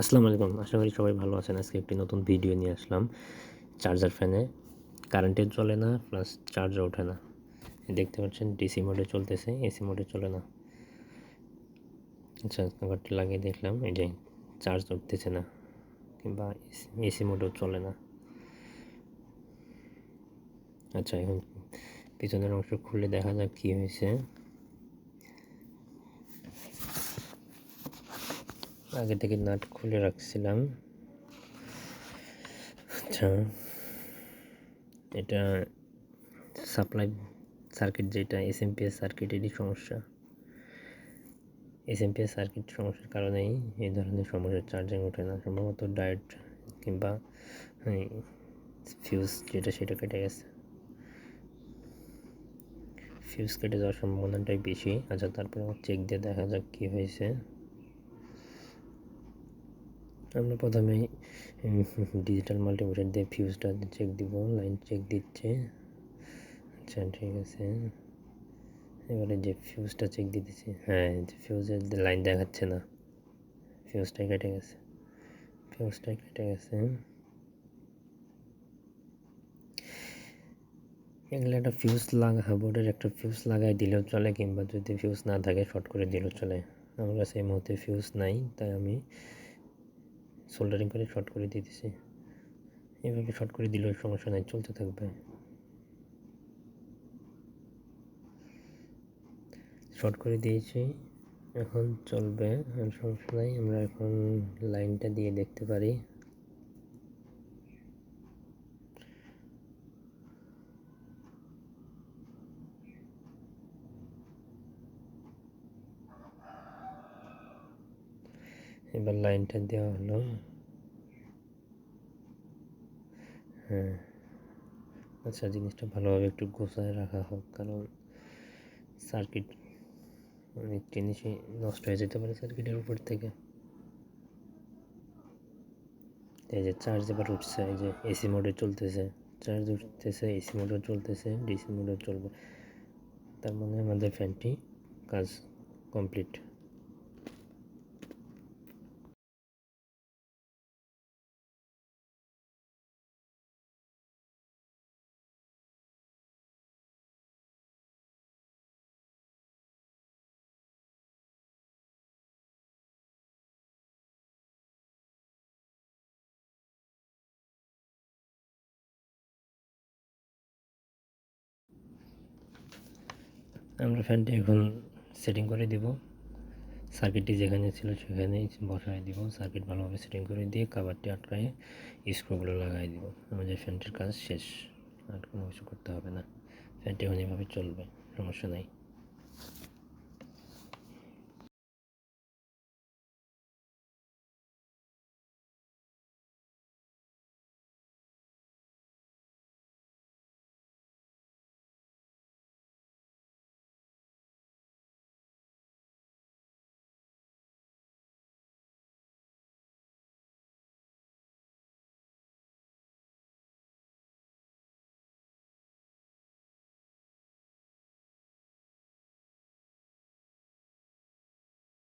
আসসালামু আলাইকুম। আশা করি সবাই ভালো আছেন। আজকে একটি নতুন ভিডিও নিয়ে আসলাম। চার্জার ফ্যানে কারেন্টের চলে না প্লাস চার্জার ওঠে না। দেখতে পাচ্ছেন ডিসি মোডে চলতেছে এসি মোডে চলে না। আচ্ছা লাগিয়ে দেখলাম। এই যে চার্জ উঠতেছে না, কিংবা এসি মোডেও চলে না। আচ্ছা এখন পিছনের অংশ খুলে দেখা যাক কী হয়েছে। আগে থেকে নাট খুলে রাখছিলাম। আচ্ছা এটা সাপ্লাই সার্কিট যেটা এস এমপিএস সার্কিটেরই সমস্যা। এস এমপিএস সার্কিট সমস্যার কারণেই এই ধরনের সমস্যার চার্জিং ওঠে না। সম্ভবত ডায়েট কিংবা ফিউজ যেটা, সেটা কেটে গেছে। ফিউজ কেটে যাওয়ার সম্ভাবনাটাই বেশি। আচ্ছা তারপরে চেক দিয়ে দেখা যাক কী হয়েছে। আমরা প্রথমে ডিজিটাল মাল্টিমিটার দিয়ে ফিউজটা চেক দিব লাইন চেক দিচ্ছে। আচ্ছা ঠিক আছে। এবারে যে ফিউজটা চেক দিতেছি হ্যাঁ যে ফিউজের লাইন দেখাচ্ছে না। ফিউজটাই কেটে গেছে। ফিউজটাই কেটে গেছে। এগুলো একটা ফিউজ লাগা বোর্ডের একটা ফিউজ লাগাই দিলেও চলে, কিংবা যদি ফিউজ না থাকে শর্ট করে দিলেও চলে। আমার কাছে এই মুহূর্তে ফিউজ নাই, তাই আমি সোল্ডারিং করে শর্ট করে দিতেছি এভাবে শর্ট করে দিলেও সমস্যা নাই, চলতে থাকবে। শর্ট করে দিয়েছি, এখন চলবে সমস্যা নাই, আমরা এখন লাইনটা দিয়ে দেখতে পারি। এবার লাইনটা দেওয়া হলো। হ্যাঁ। আচ্ছা জিনিসটা ভালোভাবে একটু গোছায় রাখা হোক, কারণ সার্কিট অনেক জিনিসই নষ্ট হয়ে যেতে পারে সার্কিটের উপর থেকে। এই যে চার্জ এবার উঠছে, এই যে এসি মোডে চলতেছে। চার্জ উঠতেছে এসি মোডও চলতেছে ডিসি মোডও চলবে। তার মানে আমাদের ফ্যানটি কাজ কমপ্লিট আমরা ফ্যানটি এখন সেটিং করে দিব। সার্কিটটি যেখানে ছিল সেখানেই বসায় দিব। সার্কিট ভালোভাবে সেটিং করে দিয়ে কাবারটি আটকায় স্ক্রুগুলো লাগাই দিব। আমাদের ফ্যানটির কাজ শেষ। আর কোনো কিছু করতে হবে না। ফ্যানটি এখন এভাবে চলবে, সমস্যা নাই।